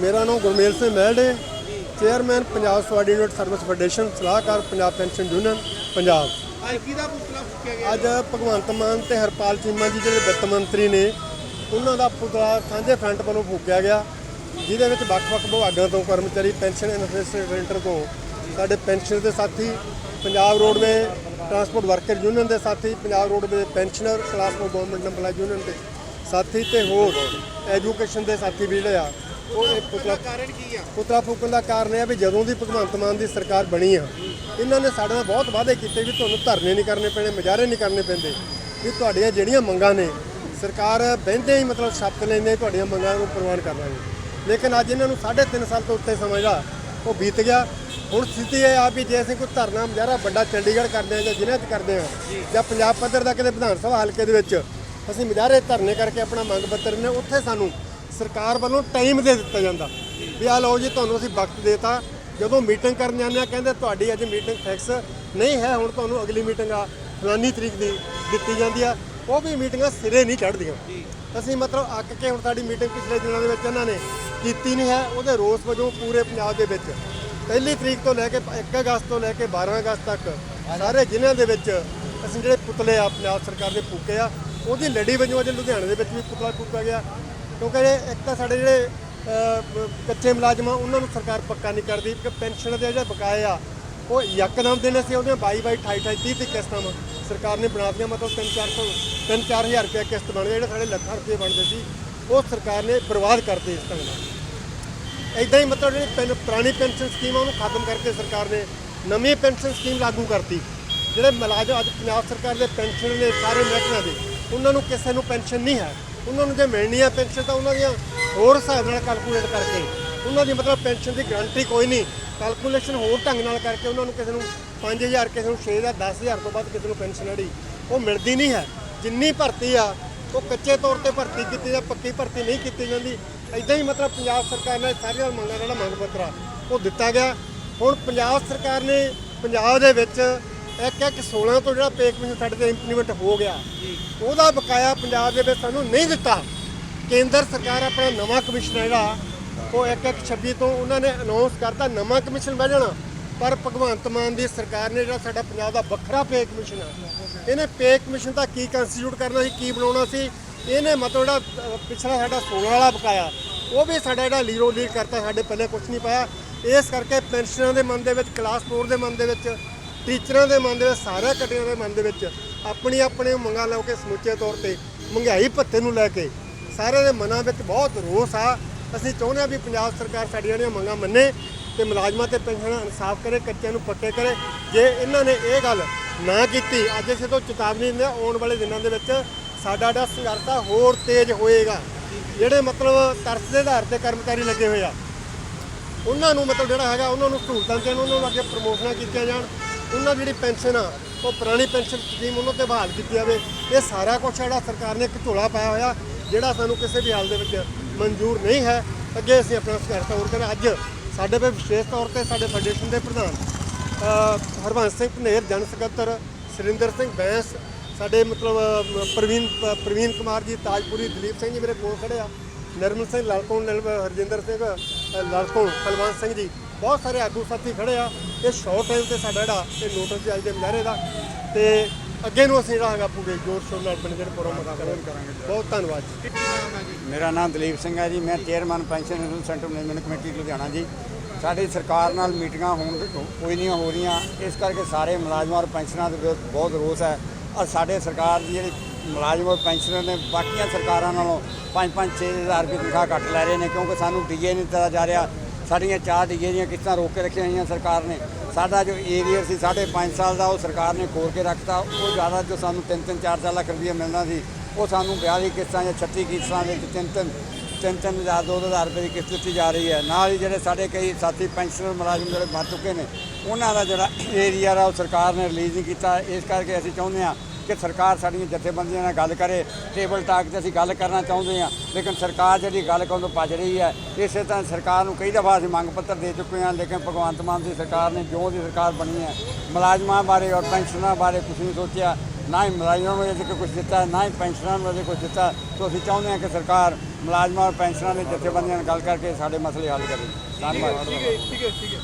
ਮੇਰਾ ਨਾਮ Gurmel Singh Mahire chairman Punjab subordinate service federation ਸਲਾਹਕਾਰ ਪੰਜਾਬ ਪੈਨਸ਼ਨ ਯੂਨੀਅਨ ਪੰਜਾਬ। ਅੱਜ ਕਿਹਦਾ ਪੁਤਲਾ ਫੂਕਿਆ ਗਿਆ? ਅੱਜ ਭਗਵੰਤ ਮਾਨ ਤੇ ਹਰਪਾਲ ਚੀਮਾ ਜੀ ਜਿਹੜੇ ਵਿੱਤ ਮੰਤਰੀ ਨੇ ਉਹਨਾਂ ਦਾ ਪੁਤਲਾ ਸਾਂਝੇ ਫਰੰਟ ਵੱਲੋਂ ਫੂਕਿਆ ਗਿਆ ਜਿਹਦੇ ਵਿੱਚ ਵੱਖ-ਵੱਖ ਵਿਭਾਗਾਂ ਤੋਂ ਕਰਮਚਾਰੀ ਪੈਨਸ਼ਨ ਇਨਵੈਸਟਮੈਂਟਰ ਤੋਂ ਸਾਡੇ ਪੈਨਸ਼ਨ ਦੇ ਸਾਥੀ Punjab roadway transport worker union ਦੇ ਸਾਥੀ Punjab roadway pensioner class four government EMPLOYE union ਦੇ ਸਾਥੀ ਤੇ ਹੋਰ ਐਜੂਕੇਸ਼ਨ ਦੇ ਸਾਥੀ ਵੀ ਜਿਹੜੇ ਆ ਉਹ ਪੁਤਲਾ ਕਾਰਨ ਕੀ ਆ? ਪੁਤਲਾ ਫੂਕਣ ਦਾ ਕਾਰਨ ਇਹ ਆ ਵੀ ਜਦੋਂ ਦੀ ਭਗਵੰਤ ਮਾਨ ਦੀ ਸਰਕਾਰ ਬਣੀ ਆ ਇਹਨਾਂ ਨੇ ਸਾਡੇ ਨਾਲ ਬਹੁਤ ਵਾਅਦੇ ਕੀਤੇ ਵੀ ਤੁਹਾਨੂੰ ਧਰਨੇ ਨਹੀਂ ਕਰਨੇ ਪੈਣੇ ਮੁਜ਼ਾਹਰੇ ਨਹੀਂ ਕਰਨੇ ਪੈਂਦੇ ਵੀ ਤੁਹਾਡੀਆਂ ਜਿਹੜੀਆਂ ਮੰਗਾਂ ਨੇ ਸਰਕਾਰ ਬਹਿੰਦੇ ਹੀ ਮਤਲਬ ਸ਼ਬਦ ਲੈਂਦੇ ਤੁਹਾਡੀਆਂ ਮੰਗਾਂ ਨੂੰ ਪ੍ਰਵਾਨ ਕਰ ਲਾਂਗੇ ਲੇਕਿਨ ਅੱਜ ਇਹਨਾਂ ਨੂੰ 3.5 ਸਾਲ ਤੋਂ ਉੱਤੇ ਸਮਾਂ ਜਿਹੜਾ ਉਹ ਬੀਤ ਗਿਆ। ਹੁਣ ਸਥਿਤੀ ਇਹ ਆ ਵੀ ਜੇ ਅਸੀਂ ਕੋਈ ਧਰਨਾ ਮੁਜ਼ਾਹਰਾ ਵੱਡਾ ਚੰਡੀਗੜ੍ਹ ਕਰਦੇ ਆ ਜਾਂ ਜ਼ਿਲ੍ਹੇ 'ਚ ਕਰਦੇ ਆ ਜਾਂ ਪੰਜਾਬ ਪੱਧਰ ਦਾ ਕਿਤੇ ਵਿਧਾਨ ਸਭਾ ਹਲਕੇ ਦੇ ਵਿੱਚ ਅਸੀਂ ਮੁਜ਼ਾਹਰੇ ਧਰਨੇ ਕਰਕੇ ਆਪਣਾ ਮੰਗ ਪੱਤਰ ਨੇ ਉੱਥੇ ਸਾਨੂੰ ਸਰਕਾਰ ਵੱਲੋਂ ਟਾਈਮ ਦੇ ਦਿੱਤਾ ਜਾਂਦਾ। ਵੀ ਆ ਲਓ ਜੀ, ਤੁਹਾਨੂੰ ਅਸੀਂ ਵਕਤ ਦੇਤਾ। ਜਦੋਂ ਮੀਟਿੰਗ ਕਰਨ ਜਾਂਦੇ ਆ ਕਹਿੰਦੇ ਤੁਹਾਡੀ ਅੱਜ ਮੀਟਿੰਗ ਫਿਕਸ ਨਹੀਂ ਹੈ, ਹੁਣ ਤੁਹਾਨੂੰ ਅਗਲੀ ਮੀਟਿੰਗ ਆ, ਫਲਾਨੀ ਤਰੀਕ ਦੀ ਦਿੱਤੀ ਜਾਂਦੀ ਆ। ਉਹ ਵੀ ਮੀਟਿੰਗਾਂ ਸਿਰੇ ਨਹੀਂ ਚੜ੍ਹਦੀਆਂ। ਅਸੀਂ ਮਤਲਬ ਅੱਕ ਕੇ ਹੁਣ ਸਾਡੀ ਮੀਟਿੰਗ ਪਿਛਲੇ ਦਿਨਾਂ ਦੇ ਵਿੱਚ ਇਹਨਾਂ ਨੇ ਕੀਤੀ ਨਹੀਂ ਹੈ, ਉਹਦੇ ਰੋਸ ਵਜੋਂ ਪੂਰੇ ਪੰਜਾਬ ਦੇ ਵਿੱਚ। ਪਹਿਲੀ ਤਰੀਕ ਤੋਂ ਲੈ ਕੇ 1 ਅਗਸਤ ਤੋਂ ਲੈ ਕੇ 12 ਅਗਸਤ ਤੱਕ ਸਾਰੇ ਜ਼ਿਲ੍ਹਿਆਂ ਦੇ ਵਿੱਚ ਅਸੀਂ ਜਿਹੜੇ ਪੁਤਲੇ ਆ, ਪੰਜਾਬ ਸਰਕਾਰ ਦੇ ਫੂਕੇ ਆ, ਉਹਦੀ ਲੜੀ ਵਜੋਂ ਅੱਜ ਲੁਧਿਆਣੇ ਦੇ ਵਿੱਚ ਵੀ ਪੁਤਲਾ ਫੂਕਿਆ ਗਿਆ। ਕਿਉਂਕਿ ਇਹ ਇੱਕ ਤਾਂ ਸਾਡੇ ਜਿਹੜੇ ਅਹ, ਕੱਚੇ ਮੁਲਾਜ਼ਮ ਆ ਉਹਨਾਂ ਨੂੰ ਸਰਕਾਰ ਪੱਕਾ ਨਹੀਂ ਕਰਦੀ ਕਿ ਪੈਨਸ਼ਨ ਦੇ ਜਿਹੜੇ ਬਕਾਏ ਆ ਉਹ ਯਕਦਮ ਦੇਣੇ ਸੀ ਉਹਦੀਆਂ 22 22 28 28 30 ਤੀਹ ਕਿਸ਼ਤਾਂ ਵਾ। ਸਰਕਾਰ ਨੇ ਬਣਾ ਦਿੱਤੀਆਂ ਮਤਲਬ 3 400 3 4000 ਰੁਪਏ ਕਿਸ਼ਤ ਬਣ ਗਏ ਜਿਹੜੇ ਸਾਡੇ ਲੱਖਾਂ ਰੁਪਏ ਬਣਦੇ ਸੀ ਉਹ ਸਰਕਾਰ ਨੇ ਬਰਬਾਦ ਕਰਤੇ ਇਸ ਢੰਗ ਨਾਲ। ਇਦਾਂ ਹੀ ਮਤਲਬ ਜਿਹੜੀ ਪੈਨ- ਪੁਰਾਣੀ ਪੈਨਸ਼ਨ ਸਕੀਮ ਆ ਉਹਨੂੰ ਖਤਮ ਕਰਕੇ ਸਰਕਾਰ ਨੇ ਨਵੀਂ ਪੈਨਸ਼ਨ ਸਕੀਮ ਲਾਗੂ ਕਰਤੀ। ਜਿਹੜੇ ਮੁਲਾਜ਼ਮ ਅੱਜ ਪੰਜਾਬ ਸਰਕਾਰ ਦੇ ਪੈਨਸ਼ਨ ਨੇ ਸਾਰੇ ਮਹਿਕਮਿਆਂ ਦੇ ਉਹਨਾਂ ਨੂੰ ਕਿਸੇ ਨੂੰ ਪੈਨਸ਼ਨ ਨਹੀਂ ਹੈ। ਉਹਨਾਂ ਨੂੰ ਜੇ ਮਿਲਣੀ ਹੈ ਪੈਨਸ਼ਨ ਤਾਂ ਉਹਨਾਂ ਦੀਆਂ ਹੋਰ ਹਿਸਾਬ ਨਾਲ ਕੈਲਕੂਲੇਟ ਕਰਕੇ, ਉਹਨਾਂ ਦੀ ਮਤਲਬ ਪੈਨਸ਼ਨ ਦੀ ਗਰੰਟੀ ਕੋਈ ਨਹੀਂ। ਕੈਲਕੂਲੇਸ਼ਨ ਹੋਰ ਢੰਗ ਨਾਲ ਕਰਕੇ ਉਹਨਾਂ ਨੂੰ ਕਿਸੇ ਨੂੰ 5000 ਕਿਸੇ ਨੂੰ 6000 10000 ਤੋਂ ਬਾਅਦ ਕਿਸੇ ਨੂੰ ਪੈਨਸ਼ਨ ਜਿਹੜੀ, ਉਹ ਮਿਲਦੀ ਨਹੀਂ ਹੈ। ਜਿੰਨੀ ਭਰਤੀ ਆ, ਉਹ ਕੱਚੇ ਤੌਰ ਤੇ ਭਰਤੀ ਕੀਤੀ ਜਾਂ ਪੱਕੀ ਭਰਤੀ ਨਹੀਂ ਕੀਤੀ ਜਾਂਦੀ। ਇਦਾਂ ਹੀ ਮਤਲਬ ਪੰਜਾਬ ਸਰਕਾਰ ਨੇ ਸਾਰੀਆਂ ਮੰਗਾਂ ਦਾ ਜਿਹੜਾ ਮੰਗ ਪੱਤਰ ਆ, ਉਹ ਦਿੱਤਾ ਗਿਆ। ਹੁਣ ਪੰਜਾਬ ਸਰਕਾਰ ਨੇ ਪੰਜਾਬ ਦੇ ਵਿੱਚ ਇੱਕ ਇੱਕ 16 ਤੋਂ ਜਿਹੜਾ ਪੇ ਕਮਿਸ਼ਨ ਸਾਡੇ ਤੇ ਇੰਪਲੀਮੈਂਟ ਹੋ ਗਿਆ ਉਹਦਾ ਬਕਾਇਆ ਪੰਜਾਬ ਦੇ ਵਿੱਚ ਸਾਨੂੰ ਨਹੀਂ ਦਿੱਤਾ। ਕੇਂਦਰ ਸਰਕਾਰ ਆਪਣਾ ਨਵਾਂ ਕਮਿਸ਼ਨ ਹੈ ਜਿਹੜਾ ਉਹ ਇੱਕ ਇੱਕ 26 ਤੋਂ ਉਹਨਾਂ ਨੇ ਅਨਾਉਂਸ ਕਰਤਾ ਨਵਾਂ ਕਮਿਸ਼ਨ ਬਹਿ ਜਾਣਾ। ਪਰ ਭਗਵੰਤ ਮਾਨ ਦੀ ਸਰਕਾਰ ਨੇ ਜਿਹੜਾ ਸਾਡਾ ਪੰਜਾਬ ਦਾ ਵੱਖਰਾ ਪੇ ਕਮਿਸ਼ਨ ਹੈ ਇਹਨੇ ਪੇ ਕਮਿਸ਼ਨ ਦਾ ਕੀ ਕੰਸਟੀਟਿਊਟ ਕਰਨਾ ਸੀ ਕੀ ਬਣਾਉਣਾ ਸੀ ਇਹਨੇ ਮਤਲਬ ਜਿਹੜਾ ਪਿਛਲਾ ਸਾਡਾ 16 ਵਾਲਾ ਬਕਾਇਆ ਉਹ ਵੀ ਸਾਡਾ ਜਿਹੜਾ ਲੀਰੋ ਲੀਰ ਕਰਤਾ ਸਾਡੇ ਪੱਲੇ ਕੁਝ ਨਹੀਂ ਪਾਇਆ। ਇਸ ਕਰਕੇ ਪੈਨਸ਼ਨਾਂ ਦੇ ਮਨ ਦੇ ਵਿੱਚ ਕਲਾਸ 4 ਦੇ ਮਨ ਦੇ ਵਿੱਚ ਟੀਚਰਾਂ ਦੇ ਮਨ ਦੇ ਵਿੱਚ, ਸਾਰਿਆਂ ਕੱਟਿਆਂ ਦੇ ਮਨ ਦੇ ਵਿੱਚ ਆਪਣੀ ਆਪਣੀ ਮੰਗਾਂ ਲੈ ਕੇ ਸਮੁੱਚੇ ਤੌਰ ਤੇ ਮਹਿੰਗਾਈ ਭੱਤੇ ਨੂੰ ਲੈ ਕੇ ਸਾਰਿਆਂ ਦੇ ਮਨਾਂ ਵਿੱਚ ਬਹੁਤ ਰੋਸ ਆ। ਅਸੀਂ ਚਾਹੁੰਦੇ ਹਾਂ ਵੀ ਪੰਜਾਬ ਸਰਕਾਰ ਸਾਡੀਆਂ ਜਿਹੜੀਆਂ ਮੰਗਾਂ ਮੰਨੇ ਤੇ ਮੁਲਾਜ਼ਮਾਂ ਤੇ ਪੈਨਸ਼ਨਾਂ ਇਨਸਾਫ ਕਰੇ, ਕੱਚਿਆਂ ਨੂੰ ਪੱਕੇ ਕਰੇ। ਜੇ ਇਹਨਾਂ ਨੇ ਇਹ ਗੱਲ ਨਾ ਕੀਤੀ, ਅੱਜ ਅਸੀਂ ਤੋਂ ਚੇਤਾਵਨੀ ਦਿੰਦੇ ਆਉਣ ਵਾਲੇ ਦਿਨਾਂ ਦੇ ਵਿੱਚ ਸਾਡਾ ਜਿਹੜਾ ਸੰਘਰਸ਼ ਆ ਹੋਰ ਤੇਜ਼ ਹੋਏਗਾ। ਜਿਹੜੇ ਮਤਲਬ ਤਰਸ ਦੇ ਆਧਾਰ ਤੇ ਕਰਮਚਾਰੀ ਲੱਗੇ ਹੋਏ ਆ, ਉਹਨਾਂ ਨੂੰ ਮਤਲਬ ਜਿਹੜਾ ਹੈਗਾ, ਉਹਨਾਂ ਨੂੰ ਸਹੂਲਤਾਂ ਦੇਣ, ਉਹਨਾਂ ਨੂੰ ਅੱਗੇ ਪ੍ਰਮੋਸ਼ਨਾਂ ਕੀਤੀਆਂ ਜਾਣ। ਉਹਨਾਂ ਦੀ ਜਿਹੜੀ ਪੈਨਸ਼ਨ ਆ ਉਹ ਪੁਰਾਣੀ ਪੈਨਸ਼ਨ ਸਕੀਮ ਉਹਨਾਂ ਤੇ ਬਹਾਲ ਕੀਤੀ ਜਾਵੇ। ਇਹ ਸਾਰਾ ਕੁਝ ਜਿਹੜਾ ਸਰਕਾਰ ਨੇ ਇੱਕ ਝੋਲਾ ਪਾਇਆ ਹੋਇਆ ਜਿਹੜਾ ਸਾਨੂੰ ਕਿਸੇ ਵੀ ਹਾਲ ਦੇ ਵਿੱਚ ਮਨਜ਼ੂਰ ਨਹੀਂ ਹੈ। ਅੱਗੇ ਅਸੀਂ ਆਪਣਾ ਸੰਘਰਸ਼ ਹੋਰ ਕਰਾਂ ਅੱਜ ਸਾਡੇ ਤੇ ਵਿਸ਼ੇਸ਼ ਤੌਰ ਤੇ ਸਾਡੇ ਫੈਡਰੇਸ਼ਨ ਦੇ ਪ੍ਰਧਾਨ ਅ, ਹਰਬੰਸ ਸਿੰਘ ਭਨੇਰ ਜਨ ਸਕੱਤਰ ਸੁਰਿੰਦਰ ਸਿੰਘ ਬੈਂਸ ਸਾਡੇ ਮਤਲਬ ਪ੍ਰਵੀਨ ਪ੍ਰਵੀਨ ਕੁਮਾਰ ਜੀ ਤਾਜਪੁਰੀ ਦਲੀਪ ਸਿੰਘ ਜੀ ਮੇਰੇ ਕੋਲ ਖੜੇ ਆ। ਨਿਰਮਲ ਸਿੰਘ ਲਲਕੋਂ ਨਿਲ ਹਰਜਿੰਦਰ ਸਿੰਘ ਅ, ਲਲਕੋਂ ਕੁਲਵੰਤ ਸਿੰਘ ਜੀ। ਬਹੁਤ ਸਾਰੇ ਆਗੂ ਸਾਥੀ ਖੜੇ ਆ। ਇਹ ਸ਼ਾਰਟ ਟਾਈਮ ਤੇ ਸਾਡਾ ਜਿਹੜਾ ਇਹ ਨੋਟਿਸ ਅੱਜ ਦੇ ਮੁਜ਼ਾਹਰੇ ਦਾ। ਤੇ ਅੱਗੇ ਨੂੰ ਅਸੀਂ ਜਿਹੜਾ ਹੈਗਾ ਪੂਰੇ ਜੋਰ ਸ਼ੋਰ ਨਾਲ ਜਿਹੜੇ ਪ੍ਰੋਗਰਾਮ ਕਰਾਂਗੇ ਬਹੁਤ ਧੰਨਵਾਦ ਜੀ। ਮੇਰਾ ਨਾਮ ਦਲੀਪ ਸਿੰਘ ਹੈ ਜੀ। ਮੈਂ chairman pension centre management committee Ludhiana ji. ਸਾਡੀ ਸਰਕਾਰ ਨਾਲ ਮੀਟਿੰਗਾਂ ਹੋਣ ਕੋਈ ਨਹੀਂ ਹੋ ਰਹੀਆਂ। ਇਸ ਕਰਕੇ ਸਾਰੇ ਮੁਲਾਜ਼ਮਾਂ ਔਰ ਪੈਨਸ਼ਨਾਂ ਦੇ ਵਿਰੁੱਧ ਬਹੁਤ ਰੋਸ ਹੈ। ਔਰ ਸਾਡੇ ਸਰਕਾਰ ਦੀ ਜਿਹੜੀ ਮੁਲਾਜ਼ਮ ਔਰ ਪੈਨਸ਼ਨਰ ਨੇ ਬਾਕੀਆਂ ਸਰਕਾਰਾਂ ਨਾਲੋਂ 5-5 6000 ਰੁਪਏ ਤਨਖਾਹ ਘੱਟ ਲੈ ਰਹੇ ਨੇ। ਕਿਉਂਕਿ ਸਾਨੂੰ ਡੀਏ ਨਹੀਂ ਦਿੱਤਾ ਜਾ ਰਿਹਾ। ਸਾਡੀਆਂ ਚਾਰ ਡੀਏ ਦੀਆਂ ਕਿਸ਼ਤਾਂ ਰੋਕ ਕੇ ਰੱਖੀਆਂ ਹੋਈਆਂ ਸਰਕਾਰ ਨੇ। ਸਾਡਾ ਜੋ ਏਰੀਅਰ ਸੀ ਸਾਢੇ ਪੰਜ ਸਾਲ ਦਾ ਉਹ ਸਰਕਾਰ ਨੇ ਖੋਲ ਕੇ ਰੱਖਤਾ। ਉਹ ਜ਼ਿਆਦਾ ਜੋ ਸਾਨੂੰ 3-3 4-4 ਲੱਖ ਰੁਪਏ ਮਿਲਣਾ ਸੀ, ਉਹ ਸਾਨੂੰ 42 ਕਿਸ਼ਤਾਂ ਜਾਂ 36 ਕਿਸ਼ਤਾਂ ਵਿੱਚ ਤਿੰਨ ਤਿੰਨ ਤਿੰਨ ਤਿੰਨ ਹਜ਼ਾਰ, ਦੋ ਦੋ ਹਜ਼ਾਰ ਰੁਪਏ ਦੀ ਕਿਸ਼ਤ ਦਿੱਤੀ ਜਾ ਰਹੀ ਹੈ। ਨਾਲ ਹੀ ਜਿਹੜੇ ਸਾਡੇ ਕਈ ਸਾਥੀ ਪੈਨਸ਼ਨਰ ਮੁਲਾਜ਼ਮ ਜਿਹੜੇ ਮਰ ਚੁੱਕੇ ਨੇ, ਉਹਨਾਂ ਦਾ ਜਿਹੜਾ ਏਰੀਆ ਆ ਉਹ ਸਰਕਾਰ ਨੇ ਰਿਲੀਜ਼ ਨਹੀਂ ਕੀਤਾ। ਇਸ ਕਰਕੇ ਅਸੀਂ ਚਾਹੁੰਦੇ ਹਾਂ ਕਿ ਸਰਕਾਰ ਸਾਡੀਆਂ ਜਥੇਬੰਦੀਆਂ ਨਾਲ ਗੱਲ ਕਰੇ ਟੇਬਲ ਟਾਕ ਤੇ ਅਸੀਂ ਗੱਲ ਕਰਨਾ ਚਾਹੁੰਦੇ ਹਾਂ, ਲੇਕਿਨ ਸਰਕਾਰ ਜਿਹੜੀ ਗੱਲ ਕਰਨ ਤੋਂ ਭੱਜ ਰਹੀ ਹੈ, ਇਸੇ ਤਰ੍ਹਾਂ ਸਰਕਾਰ ਨੂੰ ਕਈ ਦਫਾ ਅਸੀਂ ਮੰਗ ਪੱਤਰ ਦੇ ਚੁੱਕੇ ਹਾਂ, ਲੇਕਿਨ ਭਗਵੰਤ ਮਾਨ ਦੀ ਸਰਕਾਰ ਨੇ ਜੋ ਦੀ ਸਰਕਾਰ ਬਣੀ ਹੈ, ਮੁਲਾਜ਼ਮਾਂ ਬਾਰੇ ਔਰ ਪੈਨਸ਼ਨਰਾਂ ਬਾਰੇ ਕੁਝ ਨਹੀਂ ਸੋਚਿਆ, ਨਾ ਹੀ ਮੁਲਾਜ਼ਮਾਂ ਨੂੰ ਅਜੇ ਤੱਕ ਕੁਝ ਦਿੱਤਾ, ਨਾ ਹੀ ਪੈਨਸ਼ਨਾਂ ਨੂੰ ਅਜੇ ਕੁਝ ਦਿੱਤਾ, ਸੋ ਅਸੀਂ ਚਾਹੁੰਦੇ ਹਾਂ ਕਿ ਸਰਕਾਰ ਮੁਲਾਜ਼ਮਾਂ ਔਰ ਪੈਨਸ਼ਨਾਂ ਦੇ ਜਥੇਬੰਦੀਆਂ ਨਾਲ ਗੱਲ ਕਰਕੇ ਸਾਡੇ ਮਸਲੇ ਹੱਲ ਕਰੇ। ਧੰਨਵਾਦ। ਠੀਕ ਹੈ ਠੀਕ ਹੈ ਠੀਕ ਹੈ।